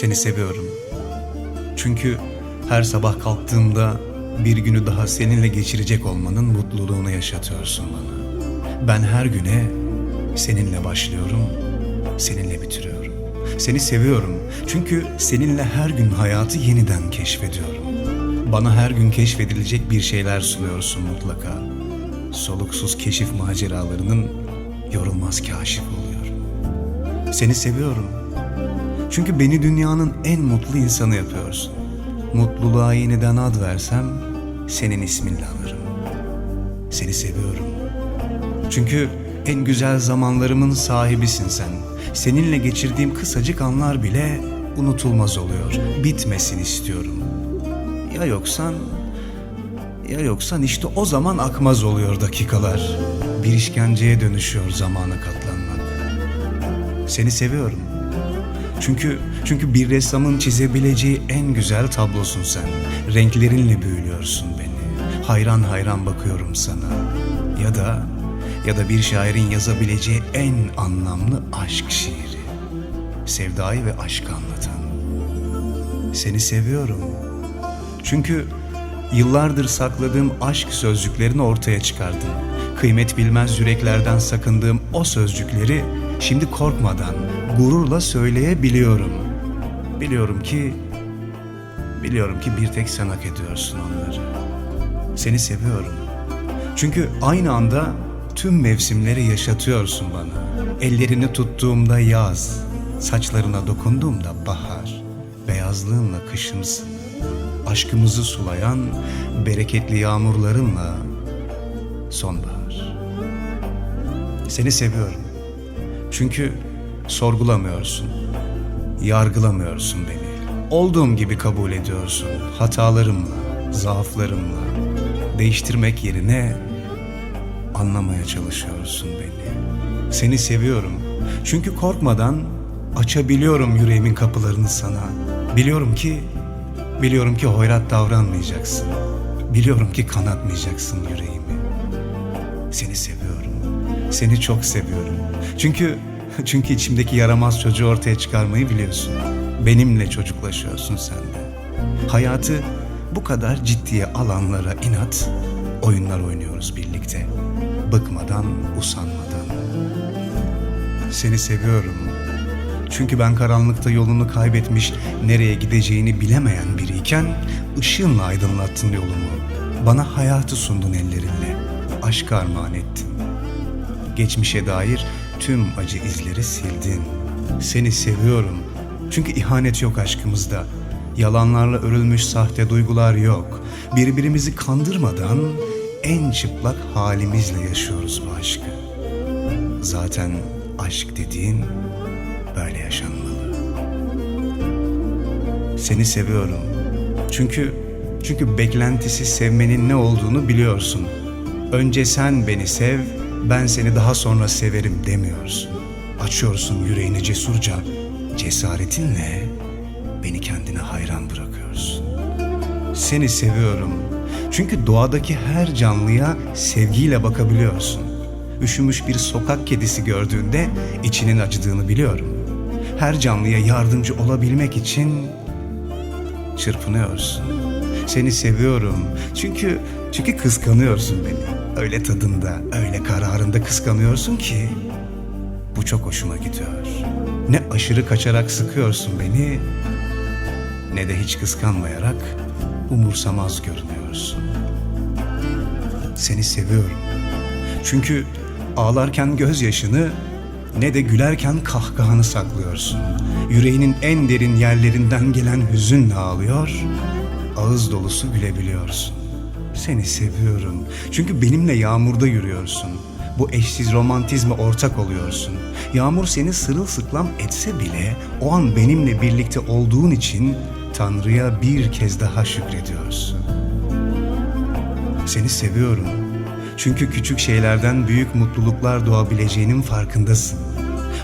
Seni seviyorum. Çünkü her sabah kalktığımda bir günü daha seninle geçirecek olmanın mutluluğunu yaşatıyorsun bana. Ben her güne seninle başlıyorum, seninle bitiriyorum. Seni seviyorum çünkü seninle her gün hayatı yeniden keşfediyorum. Bana her gün keşfedilecek bir şeyler sunuyorsun mutlaka. Soluksuz keşif maceralarının yorulmaz kaşif oluyorum. Seni seviyorum. Çünkü beni dünyanın en mutlu insanı yapıyorsun. Mutluluğa yeniden ad versem senin isminle anarım. Seni seviyorum. Çünkü en güzel zamanlarımın sahibisin sen. Seninle geçirdiğim kısacık anlar bile unutulmaz oluyor. Bitmesin istiyorum. Ya yoksan ya yoksan işte o zaman akmaz oluyor dakikalar. Bir işkenceye dönüşüyor zamana katlanmak. Seni seviyorum. Çünkü çünkü bir ressamın çizebileceği en güzel tablosun sen. Renklerinle büyülüyorsun beni. Hayran hayran bakıyorum sana. Ya da ya da bir şairin yazabileceği en anlamlı aşk şiiri. Sevdayı ve aşkı anlatan. Seni seviyorum. Çünkü yıllardır sakladığım aşk sözcüklerini ortaya çıkardın. Kıymet bilmez yüreklerden sakındığım o sözcükleri şimdi korkmadan, gururla söyleyebiliyorum. Biliyorum ki, biliyorum ki bir tek sen hak ediyorsun onları. Seni seviyorum. Çünkü aynı anda tüm mevsimleri yaşatıyorsun bana. Ellerini tuttuğumda yaz, saçlarına dokunduğumda bahar, beyazlığınla kışımsın. Aşkımızı sulayan bereketli yağmurlarınla sonbahar. Seni seviyorum. Çünkü sorgulamıyorsun, yargılamıyorsun beni. Olduğum gibi kabul ediyorsun. Hatalarımla, zaaflarımla. Değiştirmek yerine anlamaya çalışıyorsun beni. Seni seviyorum. Çünkü korkmadan açabiliyorum yüreğimin kapılarını sana. Biliyorum ki, biliyorum ki hoyrat davranmayacaksın. Biliyorum ki kanatmayacaksın yüreğimi. Seni seviyorum. Seni çok seviyorum. Çünkü çünkü içimdeki yaramaz çocuğu ortaya çıkarmayı biliyorsun. Benimle çocuklaşıyorsun sen de. Hayatı bu kadar ciddiye alanlara inat oyunlar oynuyoruz birlikte. Bıkmadan, usanmadan. Seni seviyorum. Çünkü ben karanlıkta yolunu kaybetmiş, nereye gideceğini bilemeyen biriyken ışığınla aydınlattın yolumu. Bana hayatı sundun ellerinle. Aşk armağan ettin. Geçmişe dair tüm acı izleri sildin. Seni seviyorum. Çünkü ihanet yok aşkımızda. Yalanlarla örülmüş sahte duygular yok. Birbirimizi kandırmadan en çıplak halimizle yaşıyoruz bu aşkı. Zaten aşk dediğin böyle yaşanmalı. Seni seviyorum. Çünkü çünkü beklentisi sevmenin ne olduğunu biliyorsun. Önce sen beni sev, ben seni daha sonra severim demiyorsun. Açıyorsun yüreğini cesurca, cesaretinle beni kendine hayran bırakıyorsun. Seni seviyorum. Çünkü doğadaki her canlıya sevgiyle bakabiliyorsun. Üşümüş bir sokak kedisi gördüğünde içinin acıdığını biliyorum. Her canlıya yardımcı olabilmek için çırpınıyorsun. Seni seviyorum. Çünkü çünkü kıskanıyorsun beni. Öyle tadında, öyle kararında kıskanıyorsun ki bu çok hoşuma gidiyor. Ne aşırı kaçarak sıkıyorsun beni ne de hiç kıskanmayarak umursamaz görünüyorsun. Seni seviyorum. Çünkü ağlarken gözyaşını ne de gülerken kahkahanı saklıyorsun. Yüreğinin en derin yerlerinden gelen hüzünle ağlıyor, ağız dolusu gülebiliyorsun. Seni seviyorum. Çünkü benimle yağmurda yürüyorsun. Bu eşsiz romantizme ortak oluyorsun. Yağmur seni sırılsıklam etse bile o an benimle birlikte olduğun için Tanrı'ya bir kez daha şükrediyorsun. Seni seviyorum. Çünkü küçük şeylerden büyük mutluluklar doğabileceğinin farkındasın.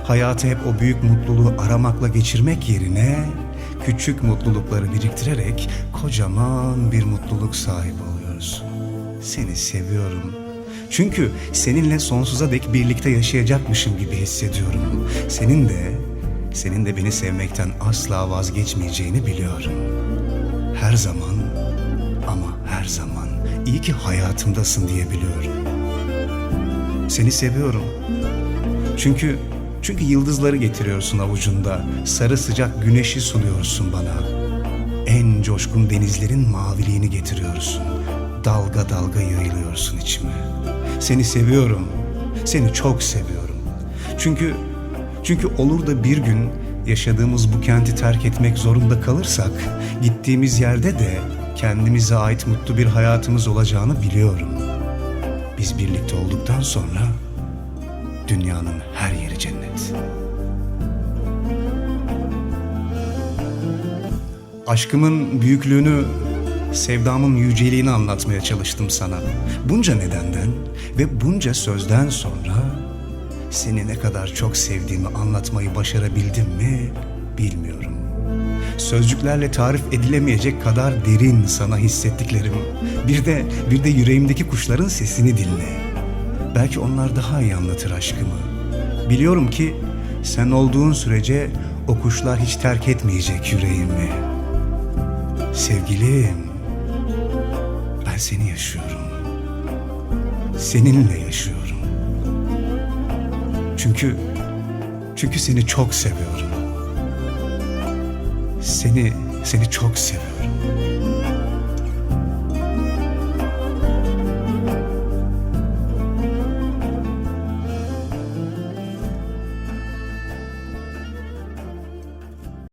Hayatı hep o büyük mutluluğu aramakla geçirmek yerine küçük mutlulukları biriktirerek kocaman bir mutluluk sahibi oluyorsun. Seni seviyorum. Çünkü seninle sonsuza dek birlikte yaşayacakmışım gibi hissediyorum. Senin de senin de beni sevmekten asla vazgeçmeyeceğini biliyorum. Her zaman ama her zaman iyi ki hayatımdasın diye biliyorum. Seni seviyorum. Çünkü çünkü yıldızları getiriyorsun avucunda. Sarı sıcak güneşi sunuyorsun bana. En coşkun denizlerin maviliğini getiriyorsun. Dalga dalga yayılıyorsun içime. Seni seviyorum. Seni çok seviyorum. Çünkü çünkü olur da bir gün yaşadığımız bu kenti terk etmek zorunda kalırsak gittiğimiz yerde de kendimize ait mutlu bir hayatımız olacağını biliyorum. Biz birlikte olduktan sonra dünyanın her yeri cennet. Aşkımın büyüklüğünü, sevdamın yüceliğini anlatmaya çalıştım sana. Bunca nedenden ve bunca sözden sonra seni ne kadar çok sevdiğimi anlatmayı başarabildim mi bilmiyorum. Sözcüklerle tarif edilemeyecek kadar derin sana hissettiklerim. Bir de bir de yüreğimdeki kuşların sesini dinle. Belki onlar daha iyi anlatır aşkımı. Biliyorum ki sen olduğun sürece o kuşlar hiç terk etmeyecek yüreğimi. Sevgilim, ben seni yaşıyorum. Seninle yaşıyorum. Çünkü çünkü seni çok seviyorum. Seni seni çok seviyorum.